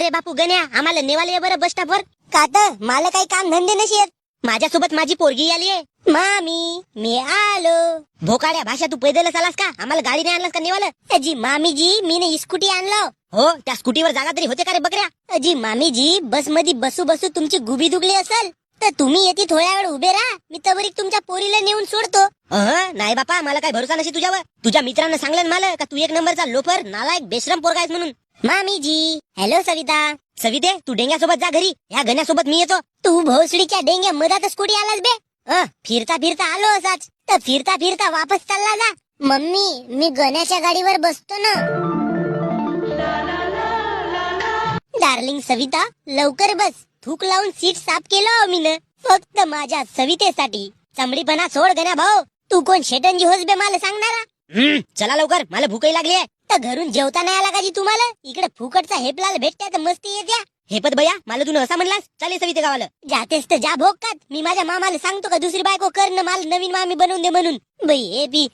अरे बापू गण्या आम्हाला नेवाले बरं बस स्टॉपवर का तर? मला काही काम धंदे नशी माझ्यासोबत माझी पोरगी आली आहे. मामी मी आलो. भोकाड्या भाषा तू पैदलच आलास का? आम्हाला गाडी नाही आणलास का नेवाल? अजी मामी जी मी स्कूटी आणलो. हो त्या स्कूटीवर जागा तरी होते का रे बकऱ्या? अजी मामी जी बसमध्ये बसू बसू तुमची गुबी दुखली असेल. तर तुम्ही येते थोड्या वेळ उभे राहा. मी तवरीक तुमच्या पोरीला नेऊन सोडतो. नाही बापा मला काही भरोसा नशी तुझ्यावर. तुझ्या मित्रांना सांगलं मला का तू एक नंबरचा लोफर नालायक बेश्रम पोरगा आहेस म्हणून. मामी जी हॅलो सविता. सविते तू डेंग्यासोबत जा घरी. ह्या गण्यासोबत मी येतो. तू भोसडीच्या डेंग्या मधातच कुठे आलास बे? फिरता फिरता आलो असाच. तर फिरता फिरता वापस चालला जा. मम्मी मी गण्याच्या गाडीवर बसतो ना. डार्लिंग सविता लवकर बस. थूक लावून सीट साफ केलं मी न फक्त माझ्या सवितेसाठी. चमडीपणा सोड गण्या भाऊ. तू कोण शेटंजी होस बे मला सांगणारा? चला लवकर मला भूकही लागली आहे. तर घरून जेवता नाही आला का जी तुम्हाला? इकडे फुकटचा हेपलाल भेटत्या तर मस्ती येत्या. हेपत भैया मला तू असा म्हणलास चालेल सविते गावाला. जातेस तर जा भोगतात. मी माझ्या मामाला सांगतो का दुसरी बायको कर ना मला नवीन मामी बनवून दे म्हणून. बाई हे बी.